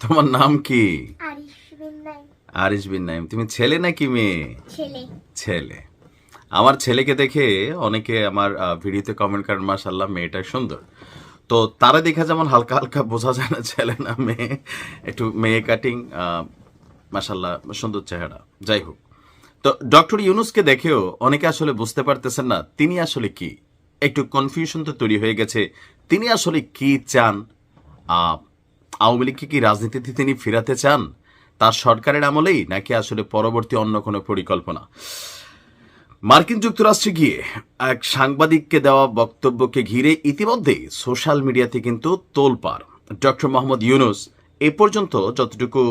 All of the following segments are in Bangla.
তোমার নাম কি? আরিশ বিন নাই নাইম। তুমি ছেলে নাকি মেয়ে? ছেলে। আমার ছেলেকে দেখে অনেকে আমার ভিডিওতে কমেন্ট করেন মাসাল্লাহ মেয়েটা সুন্দর। তো তারা দেখা যেমন হালকা হালকা বোঝা যায় না ছেলে না মেয়ে। একটু মেয়ে কাটিং মাসাল্লাহ সুন্দর চেহারা। যাই হোক। তো ডক্টর ইউনুসকে দেখেও অনেকে আসলে বুঝতে পারতেছেন না তিনি আসলে কি? একটু কনফিউশন তো তৈরি হয়ে গেছে তিনি আসলে কি চান? আহ, আওয়ামী লীগকে কি রাজনীতিতে তিনি ফিরাতে চান? তার সরকারের আমলেই নাকি আসলে পরবর্তী অন্য কোনো পরিকল্পনা? মার্কিন যুক্তরাষ্ট্রে গিয়ে এক সাংবাদিককে দেওয়া বক্তব্যকে ঘিরে ইতিমধ্যেই সোশ্যাল মিডিয়াতে কিন্তু তোলপাড়। ডক্টর মোহাম্মদ ইউনুস এ পর্যন্ত যতটুকু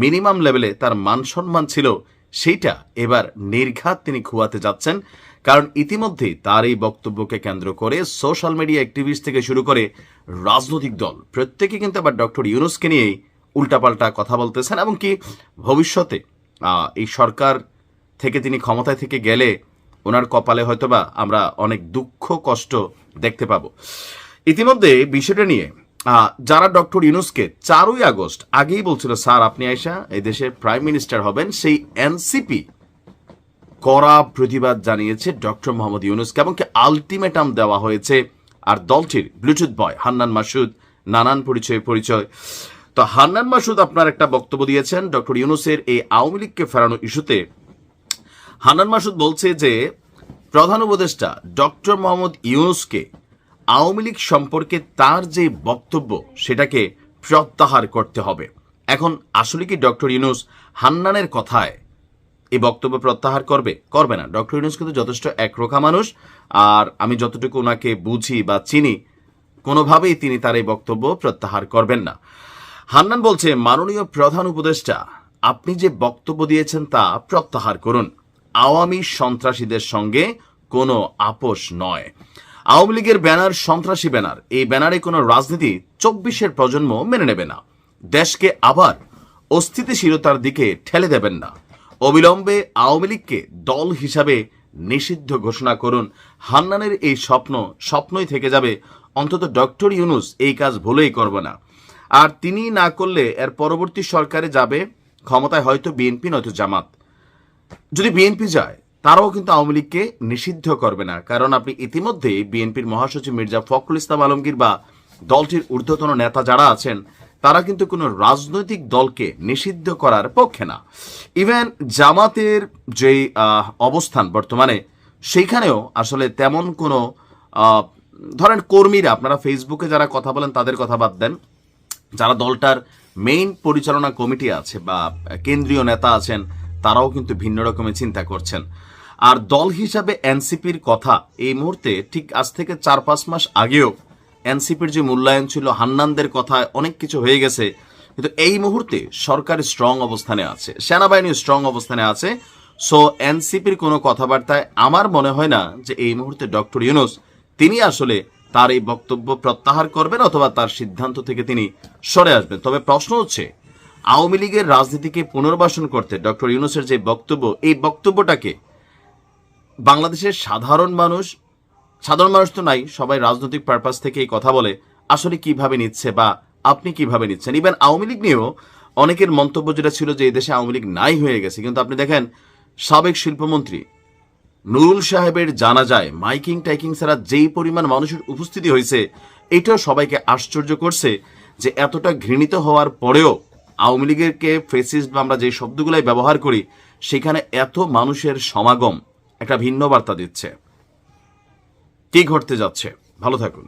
মিনিমাম লেভেলে তার মান সম্মান ছিল, সেইটা এবার নির্ঘাত তিনি খুয়াতে যাচ্ছেন। কারণ ইতিমধ্যেই তার এই বক্তব্যকে কেন্দ্র করে সোশ্যাল মিডিয়া অ্যাক্টিভিস্ট থেকে শুরু করে রাজনৈতিক দল, প্রত্যেকে কিন্তু আবার ডক্টর ইউনুসকে নিয়েই উল্টাপাল্টা কথা বলতেছেন এবং কি ভবিষ্যতে এই সরকার থেকে তিনি ক্ষমতায় থেকে গেলে ওনার কপালে হয়তোবা আমরা অনেক দুঃখ, কষ্ট দেখতে পাবো। ইতিমধ্যে বিষয়টা নিয়ে যারা ডক্টর ইউনুসকে চারই আগস্ট আগেই বলছিল, স্যার, আপনি আয়সা এই দেশের প্রাইম মিনিস্টার হবেন, সেই এনসিপি কড়া প্রতিবাদ জানিয়েছে ডক্টর মোহাম্মদ ইউনুসকে কি আলটিমেটাম দেওয়া হয়েছে আর দলটির ব্লুটুথ বয় হান্নান মাসুদ, নানান পরিচয় পরিচয়। তো হান্নান মাসুদ আপনার একটা বক্তব্য দিয়েছেন, ডক্টর ইউনুসের এই আওয়ামী লীগকে ফেরানো ইস্যুতে। হান্নান মাসুদ বলছে যে, প্রধান উপদেষ্টা ডক্টর মোহাম্মদ ইউনুসকে আওয়ামী লীগ সম্পর্কে তার যে বক্তব্য, সেটাকে প্রত্যাহার করতে হবে। এখন আসলে কি ডক্টর ইউনুস হান্নানের কথায় এই বক্তব্য প্রত্যাহার করবে? করবে না। ডক্টর ইউনুস কিন্তু যথেষ্ট একরোখা মানুষ। আর আমি যতটুকু ওনাকে বুঝি বা চিনি, কোনোভাবেই তিনি তার এই বক্তব্য প্রত্যাহার করবেন না। হান্নান বলছে, মাননীয় প্রধান উপদেষ্টা, আপনি যে বক্তব্য দিয়েছেন তা প্রত্যাহার করুন। আওয়ামী সন্ত্রাসীদের সঙ্গে কোনো আপোষ নয়। আওয়ামী লীগের ব্যানার সন্ত্রাসী ব্যানার। এই ব্যানারে কোনো রাজনীতি চব্বিশের প্রজন্ম মেনে নেবে না। দেশকে আবার অস্থিতিশীলতার দিকে ঠেলে দেবেন না। অবিলম্বে আওয়ামী লীগকে দল হিসাবে নিষিদ্ধ ঘোষণা করুন। হান্নানের এই স্বপ্ন স্বপ্নই থেকে যাবে। অন্তত ডক্টর ইউনুস এই কাজ ভুলেই করবে না। আর তিনি না করলে এর পরবর্তী সরকারে যাবে, ক্ষমতায় হয়তো বিএনপি, নয়তো জামাত। যদি বিএনপি যায়, তারাও কিন্তু আওয়ামী লীগকে নিষিদ্ধ করবে না। কারণ আপনি ইতিমধ্যে বিএনপির মহাসচিব মির্জা ফখরুল ইসলাম আলমগীর বা দলটির ঊর্ধ্বতন নেতা যারা আছেন তারা কিন্তু কোনো রাজনৈতিক দলকে নিষিদ্ধ করার পক্ষে না। ইভেন জামাতের যেই অবস্থান বর্তমানে, সেইখানেও আসলে তেমন কোনো ধরেন কর্মীরা, আপনারা ফেসবুকে যারা কথা বলেন, তাদের কথা বাদ দেন। যারা দলটার মেইন পরিচালনা কমিটি আছে বা কেন্দ্রীয় নেতা আছেন, তারাও কিন্তু ভিন্ন রকমের চিন্তা করছেন। আর দল হিসাবে এনসিপির কথা এই মুহূর্তে ঠিক আজ থেকে চার পাঁচ মাস আগেও এনসিপির যে মূল্যায়ন ছিল, হান্নানদের কথায় অনেক কিছু হয়ে গেছে। কিন্তু এই মুহূর্তে সরকার স্ট্রং অবস্থানে আছে সেনাবাহিনী স্ট্রং অবস্থানে আছে। সো এনসিপির কোনো কথাবার্তায় আমার মনে হয় না যে এই মুহূর্তে ডক্টর ইউনুস, তিনি আসলে তার এই বক্তব্য প্রত্যাহার করবেন অথবা তার সিদ্ধান্ত থেকে তিনি সরে আসবেন। তবে প্রশ্ন হচ্ছে, আওয়ামী লীগের রাজনীতিকে পুনর্বাসন করতে ডক্টর ইউনুসের যে বক্তব্য, এই বক্তব্যটাকে বাংলাদেশের সাধারণ মানুষ সাধারণ মানুষ তো নাই, সবাই রাজনৈতিক পারপাস থেকে এই কথা বলে। আসলে কীভাবে নিচ্ছে বা আপনি কীভাবে নিচ্ছেন? ইভেন আওয়ামী লীগ নিয়েও অনেকের মন্তব্য যেটা ছিল যে এই দেশে আওয়ামী লীগ নাই হয়ে গেছে। কিন্তু আপনি দেখেন, সাবেক শিল্পমন্ত্রী নুরুল সাহেবের জানা যায় মাইকিং টাইকিং ছাড়া যেই পরিমাণ মানুষের উপস্থিতি হয়েছে, এটাও সবাইকে আশ্চর্য করছে যে এতটা ঘৃণিত হওয়ার পরেও আওয়ামী লীগেরকে ফেসিস্ট বা আমরা যে শব্দগুলাই ব্যবহার করি, সেখানে এত মানুষের সমাগম একটা ভিন্ন বার্তা দিচ্ছে। কি ঘটতে যাচ্ছে? ভালো থাকুন।